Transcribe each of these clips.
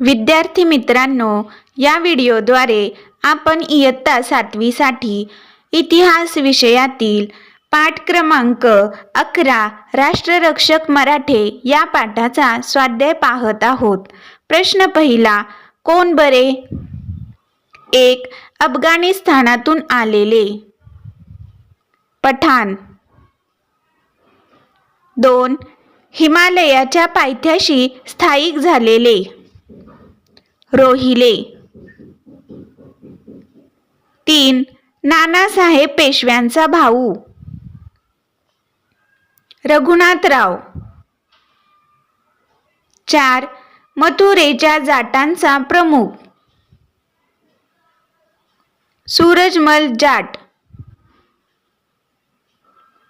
विद्यार्थी मित्रांनो या व्हिडिओद्वारे आपण इयत्ता सातवीसाठी इतिहास विषयातील पाठ क्रमांक अकरा राष्ट्ररक्षक मराठे या पाठाचा स्वाध्याय पाहत आहोत. प्रश्न पहिला कोण बरे? एक अफगाणिस्तानातून आलेले. पठाण. दोन हिमालयाच्या पायथ्याशी स्थायिक झालेले. रोहिले. तीन नानासाहेब पेशव्यांचा भाऊ. रघुनाथराव. चार मथुरेच्या जाटांचा प्रमुख. सूरजमल जाट.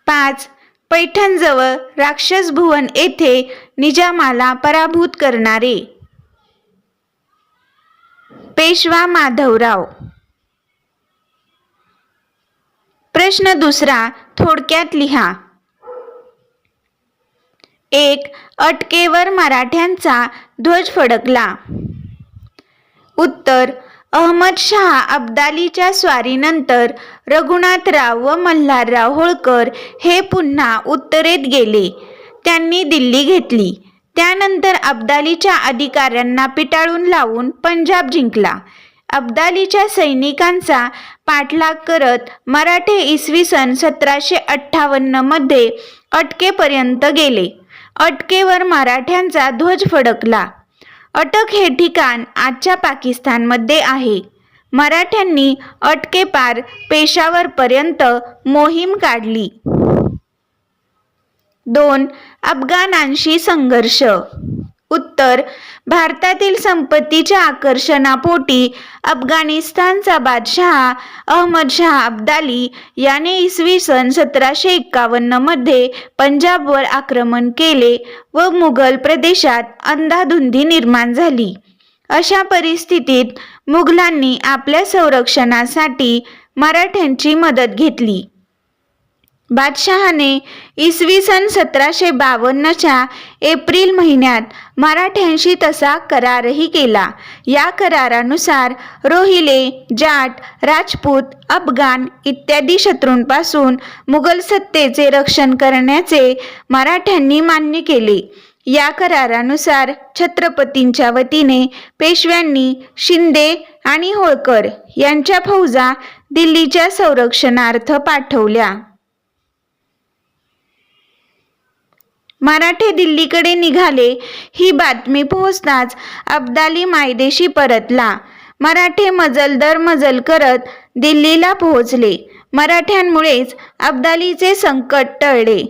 पाच पैठणजवळ राक्षस भुवन येथे निजामाला पराभूत करणारे. पेशवा माधवराव. प्रश्न दुसरा थोडक्यात लिहा. एक अटकेवर मराठ्यांचा ध्वज फडकला. उत्तर अहमद शहा अब्दालीच्या स्वारीनंतर रघुनाथराव व मल्हारराव होळकर हे पुन्हा उत्तरेत गेले. त्यांनी दिल्ली घेतली. त्यानंतर अब्दालीच्या अधिकाऱ्यांना पिटाळून लावून पंजाब जिंकला. अब्दालीच्या सैनिकांचा पाठलाग करत मराठे इसवी सन सतराशे अठ्ठावन्नमध्ये अटकेपर्यंत गेले. अटकेवर मराठ्यांचा ध्वज फडकला. अटक हे ठिकाण आजच्या पाकिस्तानमध्ये आहे. मराठ्यांनी अटकेपार पेशावरपर्यंत मोहीम काढली. दोन अफगाणांशी संघर्ष. उत्तर भारतातील संपत्तीच्या आकर्षणापोटी अफगाणिस्तानचा बादशहा अहमद अब्दाली याने इसवी सन सतराशे एक्कावन्नमध्ये पंजाबवर आक्रमण केले व मुघल प्रदेशात अंधाधुंदी निर्माण झाली. अशा परिस्थितीत मुघलांनी आपल्या संरक्षणासाठी मराठ्यांची मदत घेतली. बादशहाने इसवी सन सतराशे बावन्नच्या एप्रिल महिन्यात मराठ्यांशी तसा करारही केला. या करारानुसार रोहिले जाट राजपूत अफगाण इत्यादी शत्रूंपासून मुघल सत्तेचे रक्षण करण्याचे मराठ्यांनी मान्य केले. या करारानुसार छत्रपतींच्या वतीने पेशव्यांनी शिंदे आणि होळकर यांच्या फौजा दिल्लीच्या संरक्षणार्थ पाठवल्या. मराठे दिल्लीकडे निघाले. ही बातमी पोहोचताच अब्दाली मायदेशी परतला. मराठे मजल दर मजल करत दिल्लीला पोहोचले. मराठ्यांमुळेच अब्दालीचे संकट टळले.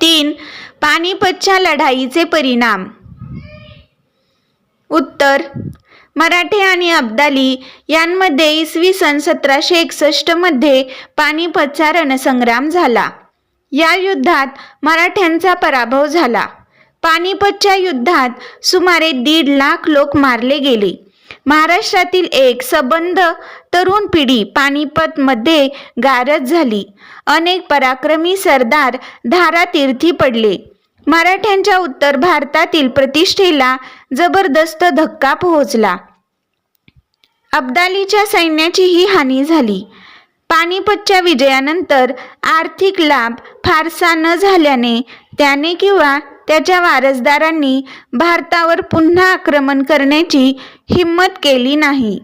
तीन पानिपतच्या लढाईचे परिणाम. उत्तर मराठे आणि अब्दाली यांमध्ये इसवी सन सतराशे एकसष्टमध्ये पानिपतचा रणसंग्राम झाला. या युद्धात मराठ्यांचा पराभव झाला. पानिपतच्या युद्धात सुमारे दीड लाख लोक मारले गेले. महाराष्ट्रातील एक सबंध तरुण पिढी पानिपतमध्ये गारज झाली. अनेक पराक्रमी सरदार धारातीर्थी पडले. मराठ्यांच्या उत्तर भारतातील प्रतिष्ठेला जबरदस्त धक्का पोहोचला. अब्दालीच्या सैन्याचीही हानी झाली. पानिपतच्या विजयानंतर आर्थिक लाभ फारसा न झाल्याने त्याने किंवा त्याच्या वारसदारांनी भारतावर पुन्हा आक्रमण करण्याची हिंमत केली नाही.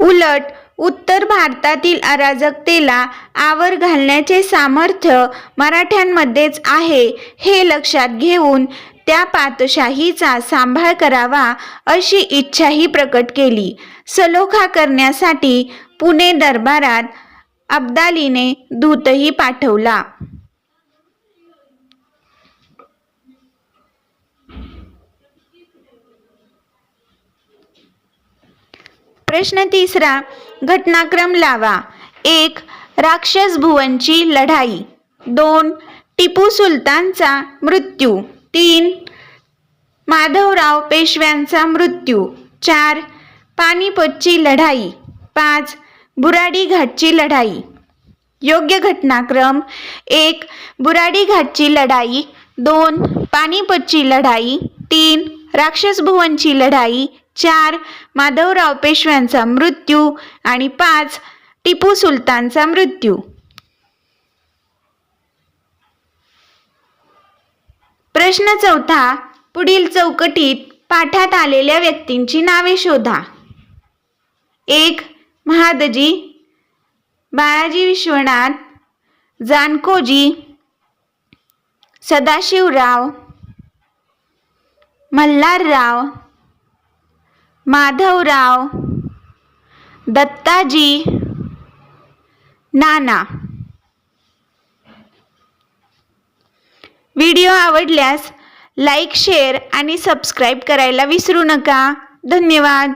उलट उत्तर भारतातील अराजकतेला आवर घालण्याचे सामर्थ्य मराठ्यांमध्येच आहे हे लक्षात घेऊन त्या पातशाहीचा सांभाळ करावा अशी इच्छाही प्रकट केली. सलोखा करण्यासाठी पुणे दरबारात अब्दालीने दूतही पाठवला. प्रश्न तिसरा घटनाक्रम लावा. एक राक्षस भुवनची लढाई. दोन टिपू सुलतानचा मृत्यू. तीन माधवराव पेशव्यांचा मृत्यू. चार पानिपतची लढाई. पाच बुराडी घाटची लढाई. योग्य घटनाक्रम. एक बुराडी घाटची लढाई. दोन पानिपतची लढाई. तीन राक्षस भुवनची लढाई. चार माधवराव पेशव्यांचा मृत्यू आणि पाच टिपू सुलतानचा मृत्यू. प्रश्न चौथा पुढील चौकटीत पाठात आलेल्या व्यक्तींची नावे शोधा. एक महादजी बाळाजी विश्वनाथ जानकोजी सदाशिवराव मल्हारराव माधवराव दत्ताजी नाना. व्हिडिओ आवडल्यास लाईक शेअर आणि सबस्क्राईब करायला विसरू नका. धन्यवाद.